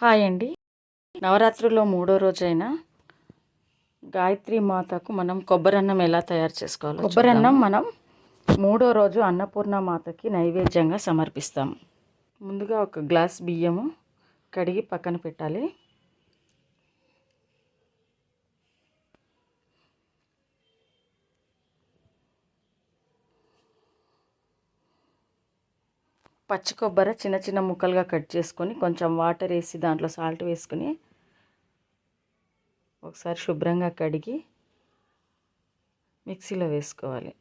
Hi అండి. నవరాత్రుల్లో మూడో రోజైన గాయత్రి మాతకు మనం కొబ్బరన్నం ఎలా తయారు చేసుకోవాలి కొబ్బరన్నం మనం మూడో రోజు అన్నపూర్ణ మాతకి నైవేద్యంగా సమర్పిస్తాం. ముందుగా ఒక గ్లాస్ బియ్యము కడిగి పక్కన పెట్టాలి. పచ్చి కొబ్బరి చిన్న చిన్న ముక్కలుగా కట్ చేసుకొని కొంచెం వాటర్ వేసి దాంట్లో సాల్ట్ వేసుకొని ఒకసారి శుభ్రంగా కడిగి మిక్సీలో వేసుకోవాలి.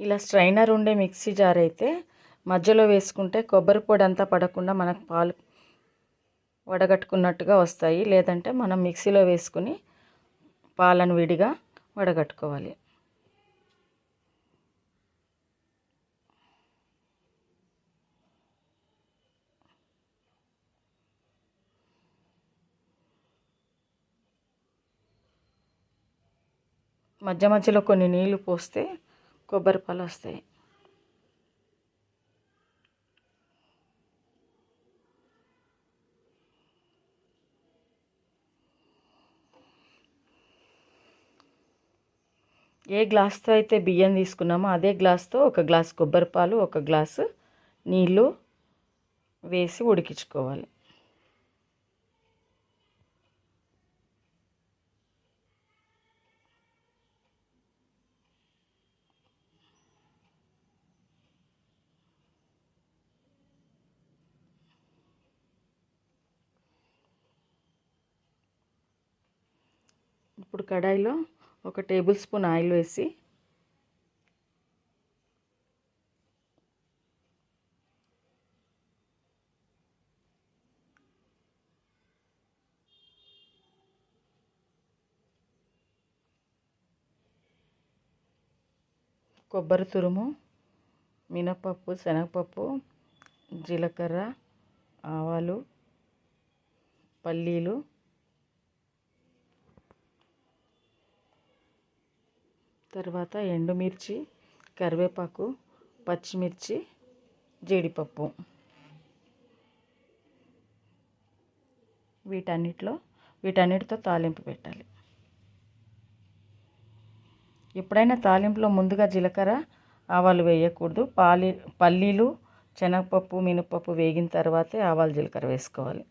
ఇలా స్ట్రైనర్ ఉండే మిక్సీ జార్ అయితే మధ్యలో వేసుకుంటే కొబ్బరి పొడి అంతా పడకుండా మనకు పాలు వడగట్టుకున్నట్టుగా వస్తాయి. లేదంటే మనం మిక్సీలో వేసుకుని పాలను విడిగా వడగట్టుకోవాలి. మధ్య మధ్యలో కొన్ని నీళ్ళు పోస్తే కొబ్బరి పాలు వస్తాయి. ఏ గ్లాస్తో అయితే బియ్యం తీసుకున్నామో అదే గ్లాస్తో ఒక గ్లాస్ కొబ్బరి పాలు ఒక గ్లాసు నీళ్ళు వేసి ఉడికించుకోవాలి ఇప్పుడు కడాయిలో ఒక టేబుల్ స్పూన్ ఆయిల్ వేసి కొబ్బరి తురుము మినపప్పు శనగపప్పు జీలకర్ర ఆవాలు పల్లీలు తర్వాత ఎండుమిర్చి కరివేపాకు పచ్చిమిర్చి జీడిపప్పు. వీటన్నిటిలో వీటన్నిటితో తాలింపు పెట్టాలి. ఎప్పుడైనా తాలింపులో ముందుగా జీలకర్ర ఆవాలు వేయకూడదు. పాలి పల్లీలు శనగపప్పు మినపప్పు వేగిన తర్వాతే ఆవాలు జీలకర్ర వేసుకోవాలి.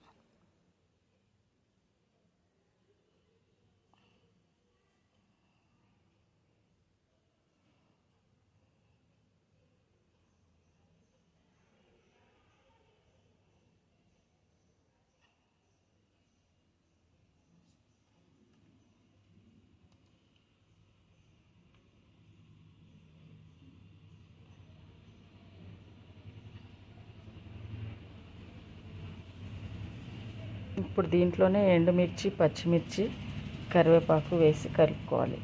ఇప్పుడు దీంట్లోనే ఎండుమిర్చి పచ్చిమిర్చి కరివేపాకు వేసి కలుపుకోవాలి.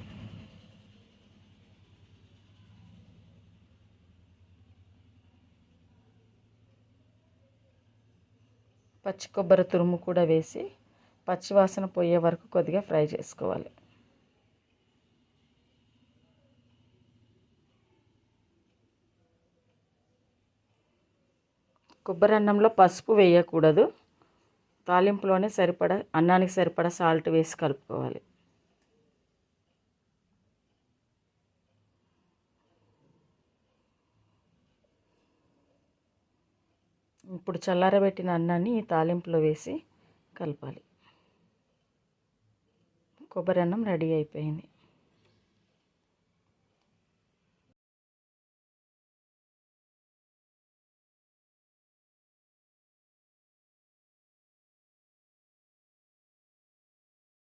పచ్చి కొబ్బరి తురుము కూడా వేసి పచ్చివాసన పోయే వరకు కొద్దిగా ఫ్రై చేసుకోవాలి. కొబ్బరి అన్నంలో పసుపు వేయకూడదు. తాలింపులోనే సరిపడా అన్నానికి సరిపడా సాల్ట్ వేసి కలుపుకోవాలి. ఇప్పుడు చల్లారబెట్టిన అన్నాన్ని ఈ తాలింపులో వేసి కలపాలి. కొబ్బరి అన్నం రెడీ అయిపోయింది.